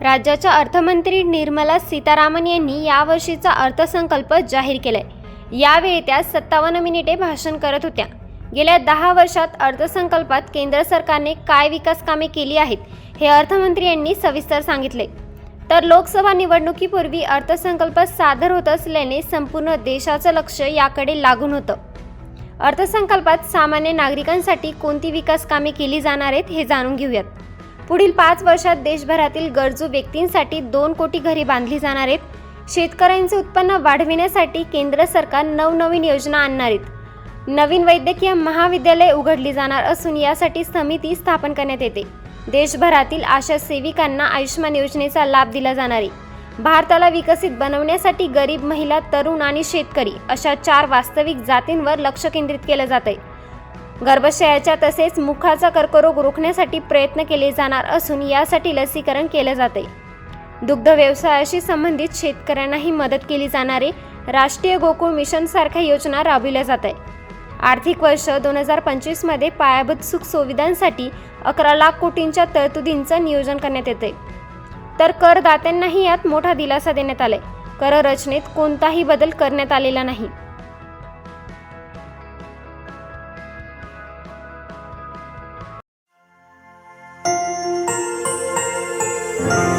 राज्याच्या अर्थमंत्री निर्मला सीतारामन यांनी यावर्षीचा अर्थसंकल्प जाहीर केलाय. यावेळी त्या सत्तावन्न मिनिटे भाषण करत होत्या. गेल्या दहा वर्षात अर्थसंकल्पात केंद्र सरकारने काय विकास कामे केली आहेत हे अर्थमंत्री यांनी सविस्तर सांगितले. तर लोकसभा निवडणुकीपूर्वी अर्थसंकल्प सादर होत असल्याने संपूर्ण देशाचं लक्ष याकडे लागून होतं. अर्थसंकल्पात सामान्य नागरिकांसाठी कोणती विकास कामे केली जाणार आहेत हे जाणून घेऊयात. पुढील पाच वर्षात देशभरातील गरजू व्यक्तींसाठी दोन कोटी घरे बांधली जाणार आहेत. शेतकऱ्यांचे उत्पन्न वाढविण्यासाठी केंद्र सरकार नवनवीन योजना आणणार आहेत. नवीन वैद्यकीय महाविद्यालय उघडली जाणार असून यासाठी समिती स्थापन करण्यात येते. देशभरातील आशा सेविकांना आयुष्यमान योजनेचा लाभ दिला जाणार आहे. भारताला विकसित बनवण्यासाठी गरीब महिला तरुण आणि शेतकरी अशा चार वास्तविक जातींवर लक्ष केंद्रित केलं जात आहे गर्भाशयाच्या तसेच मुखाचा कर्करोग रोखण्यासाठी प्रयत्न केले जाणार असून यासाठी लसीकरण केलं जाते. दुग्ध व्यवसायाशी संबंधित शेतकऱ्यांनाही मदत केली जाणारे राष्ट्रीय गोकुळ मिशन सारख्या योजना राबविल्या जात आहे आर्थिक वर्ष दोन हजार पंचवीसमध्ये पायाभूत सुख सुविधांसाठी अकरा लाख कोटींच्या तरतुदींचं नियोजन करण्यात येते. तर करदात्यांनाही यात मोठा दिलासा देण्यात आलाय. कर रचनेत कोणताही बदल करण्यात आलेला नाही. Bye.